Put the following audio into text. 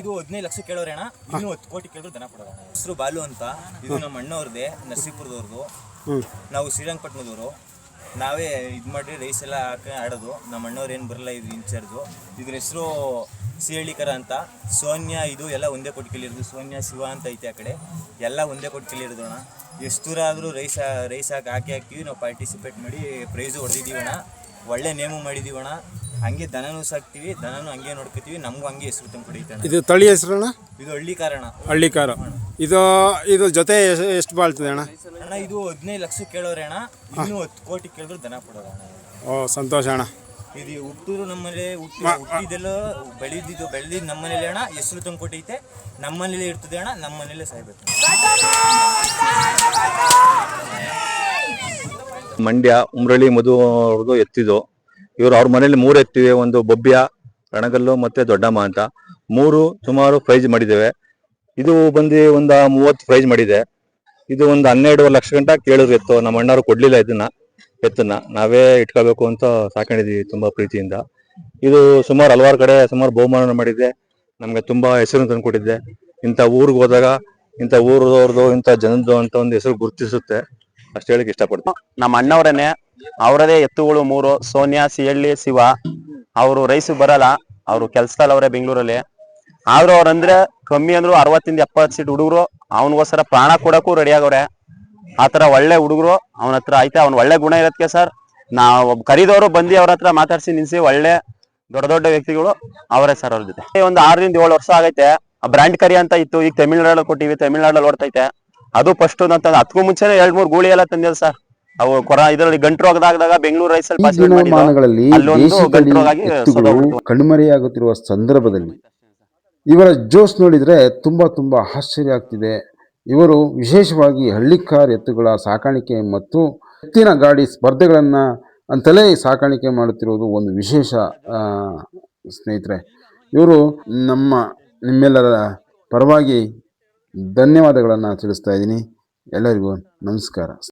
ಇದು ಹದಿನೈದು ಲಕ್ಷ ಕೇಳೋರೇಣ ಅಣ್ಣ ಇನ್ನು ಹತ್ತು ಕೋಟಿ ಕೇಳಿದ್ರು ದನ ಕೊಡೋಣ ಹೆಸರು ಬಾಲು ಅಂತ. ಇದು ನಮ್ಮ ಅಣ್ಣವ್ರದ್ದೆ ನರಸೀಪುರದವ್ರದ್ದು ನಾವು ಶ್ರೀರಂಗಪಟ್ಟಣದವರು. ನಾವೇ ಇದು ಮಾಡಿ ರೈಸ್ ಎಲ್ಲ ಹಾಕಿ ಆಡೋದು. ನಮ್ಮ ಅಣ್ಣವ್ರು ಏನು ಬರಲ್ಲ ಇದು ಇನ್ಚಾರ್ಜು ಇದ್ರ ಹೆಸರು ಸಿಹಳ್ಳಿಕರ ಅಂತ. ಸೋನ್ಯಾ ಇದು ಎಲ್ಲ ಒಂದೇ ಕೊಟ್ಟು ಕೇಳಿರೋದು. ಸೋನ್ಯಾ ಶಿವ ಅಂತ ಐತೆ ಆ ಕಡೆ. ಎಲ್ಲ ಒಂದೇ ಕೊಟ್ಟು ಅಣ್ಣ. ಎಷ್ಟು ದೂರ ಆದರೂ ರೈಸ್ ರೈಸ್ ಹಾಕಿ ಹಾಕಿ ಹಾಕ್ತೀವಿ ನಾವು ಪಾರ್ಟಿಸಿಪೇಟ್ ಮಾಡಿ ಪ್ರೈಸು ಹೊಡೆದಿದ್ದೀವಣ ಅಣ್ಣ ಒಳ್ಳೆ ನೇಮು ಮಾಡಿದ್ದೀವಿ ಅಣ್ಣ ಹಂಗೆ ದನನೂ ಸಾಕ್ತೀವಿ ದನನೂ ಹಂಗೆ ನೋಡ್ಕೊತೀವಿ ನಮಗೂ ಹಂಗೆ ಹೆಸರು ತಂದು ಕುಡಿತಾನೆ ಇದು ತಳಿ ಹೆಸರಣ್ಣ ಇದು ಹಳ್ಳಿ ಕಾರಣ. ಹಳ್ಳಿ ಕಾರು. ಇದು ಇದು ಜೊತೆ ಎಷ್ಟು ಬಾಳ್ತದೆ ಅಣ್ಣ? ಅಣ್ಣ ಇದು ಹದಿನೈದು ಲಕ್ಷ ಕೇಳೋರೆ ಅಣ್ಣ. ಇನ್ನೂ ಹತ್ತು ಕೋಟಿ ಕೇಳಿದ್ರು ದನ ಕೊಡೋದು ಅಣ್ಣ ಓ ಸಂತೋಷ ಅಣ್ಣ. ಇದು ಹುಟ್ಟೂರು ನಮ್ಮಲ್ಲಿ ಹುಟ್ಟಿ ಹುಟ್ಟಿದೆಲ್ಲ ಬೆಳೆದಿದ್ದು ಬೆಳೆದಿದ್ದು ನಮ್ಮನೇಲಿ ಅಣ್ಣ. ಹೆಸರು ತಂದು ಕೊಟ್ಟೈತೆ. ನಮ್ಮನೇಲಿ ಇರ್ತದೆ ಅಣ್ಣ ನಮ್ಮನೇಲೆ ಸಾಯ್ಬೇಕು. ಮಂಡ್ಯ ಉಮ್ರಳ್ಳಿ ಮಧು ಅವ್ರದ್ದು ಎತ್ತಿದ್ದು. ಇವರು ಅವ್ರ ಮನೇಲಿ ಮೂರು ಎತ್ತಿವೆ, ಒಂದು ಬೊಬ್ಬ್ಯ, ರಣಗಲ್ಲು ಮತ್ತೆ ದೊಡ್ಡಮ್ಮ ಅಂತ. ಮೂರು ಸುಮಾರು ಪ್ರೈಸ್ ಮಾಡಿದ್ದೇವೆ. ಇದು ಬಂದು ಒಂದು ಮೂವತ್ತು ಪ್ರೈಸ್ ಮಾಡಿದೆ. ಇದು ಒಂದು ಹನ್ನೆರಡು ಲಕ್ಷ ಗಂಟ ಕೇಳಿದ್ರು ಎತ್ತು. ನಮ್ಮ ಅಣ್ಣವ್ರು ಕೊಡ್ಲಿಲ್ಲ ಇದನ್ನ, ಎತ್ತನ್ನ. ನಾವೇ ಇಟ್ಕೋಬೇಕು ಅಂತ ಸಾಕೊಂಡಿದೀವಿ ತುಂಬಾ ಪ್ರೀತಿಯಿಂದ. ಇದು ಸುಮಾರು ಹಲವಾರು ಕಡೆ ಸುಮಾರು ಬಹುಮಾನ ಮಾಡಿದೆ ನಮ್ಗೆ ತುಂಬಾ ಹೆಸರು ತಂದ್ಕೊಟ್ಟಿದ್ದೆ ಇಂಥ ಊರಿಗೆ ಹೋದಾಗ, ಇಂಥ ಊರದವ್ರದ್ದು ಇಂಥ ಜನದ್ದು ಅಂತ ಒಂದು ಹೆಸರು ಗುರುತಿಸುತ್ತೆ. ಅಷ್ಟು ಹೇಳಕ್ ಇಷ್ಟಪಡ್ತೀನಿ. ನಮ್ಮ ಅಣ್ಣವ್ರೇನೆ ಅವರದೇ ಎತ್ತುಗಳು ಮೂರು, ಸೋನಿಯಾ, ಸಿಹಳ್ಳಿ, ಶಿವ. ಅವರು ರೈಸ್ ಬರಲ್ಲ, ಅವರು ಕೆಲ್ಸದಲ್ಲಿ ಅವ್ರೆ ಬೆಂಗಳೂರಲ್ಲಿ. ಆದ್ರೂ ಅವ್ರಂದ್ರೆ ಕಮ್ಮಿ ಅಂದ್ರು ಅರವತ್ತಿಂದ ಎಪ್ಪತ್ತು ಸೀಟ್ ಹುಡುಗರು, ಅವನಿಗೋಸ್ಕರ ಪ್ರಾಣ ಕೊಡಕ್ಕೂ ರೆಡಿ ಆಗವ್ರೆ. ಆತರ ಒಳ್ಳೆ ಹುಡುಗರು, ಅವನ ಹತ್ರ ಐತೆ ಅವ್ನ ಒಳ್ಳೆ ಗುಣ ಇರತ್ತೆ ಸರ್. ನಾವು ಕರಿದವರು ಬಂದು ಅವ್ರ ಹತ್ರ ಮಾತಾಡ್ಸಿ ನಿಲ್ಸಿ, ಒಳ್ಳೆ ದೊಡ್ಡ ದೊಡ್ಡ ವ್ಯಕ್ತಿಗಳು ಅವರೇ ಸರ್ ಅವ್ರ ಜೊತೆ. ಒಂದು ಆರರಿಂದ ಏಳು ವರ್ಷ ಆಗೈತೆ ಬ್ರ್ಯಾಂಡ್ ಕರಿ ಅಂತ ಇತ್ತು, ಈಗ ತಮಿಳ್ನಾಡಲ್ಲಿ ಕೊಟ್ಟಿವಿ, ತಮಿಳ್ನಾಡಲ್ಲಿ ಓಡ್ತೈತೆ. ಅದು ಫಸ್ಟ್ ಅಂತ ಹತ್ಕೊಂಡ್ ಮುಂಚೆನೆ ಎರಡ್ ಮೂರ್ ಗೂಳಿ ಎಲ್ಲ ತಂದಿದೆ ಸರ್. ಅವು ಕೊರ ಇದರಲ್ಲಿ ಗಂಟು ರೋಗದಾಗದಾಗ ಬೆಂಗಳೂರು ರೈಸಲ್ಲಿ ಈ ಪಾರ್ಟಿಸಿಪೇಟ್ ಮಾಡಿದ್ದು. ದಿನಮಾನಗಳಲ್ಲಿ ಅಲ್ಲೊಂದು ದೇಶಿ ತಳಿ ಗಂಟು ಎತ್ತುಗಳು ಕಣ್ಮರೆಯಾಗುತ್ತಿರುವ ಸಂದರ್ಭದಲ್ಲಿ ಇವರ ಜೋಶ್ ನೋಡಿದ್ರೆ ತುಂಬಾ ತುಂಬಾ ಆಶ್ಚರ್ಯ ಆಗ್ತಿದೆ. ಇವರು ವಿಶೇಷವಾಗಿ ಹಳ್ಳಿಕಾರ್ ಎತ್ತುಗಳ ಸಾಕಾಣಿಕೆ ಮತ್ತು ಎತ್ತಿನ ಗಾಡಿ ಸ್ಪರ್ಧೆಗಳನ್ನ ಅಂತಲೇ ಸಾಕಾಣಿಕೆ ಮಾಡುತ್ತಿರುವುದು ಒಂದು ವಿಶೇಷ ಆ, ಸ್ನೇಹಿತರೆ. ಇವರು ನಮ್ಮ ನಿಮ್ಮೆಲ್ಲರ ಪರವಾಗಿ ಧನ್ಯವಾದಗಳನ್ನು ತಿಳಿಸ್ತಾ ಇದ್ದೀನಿ. ಎಲ್ಲರಿಗೂ ನಮಸ್ಕಾರ.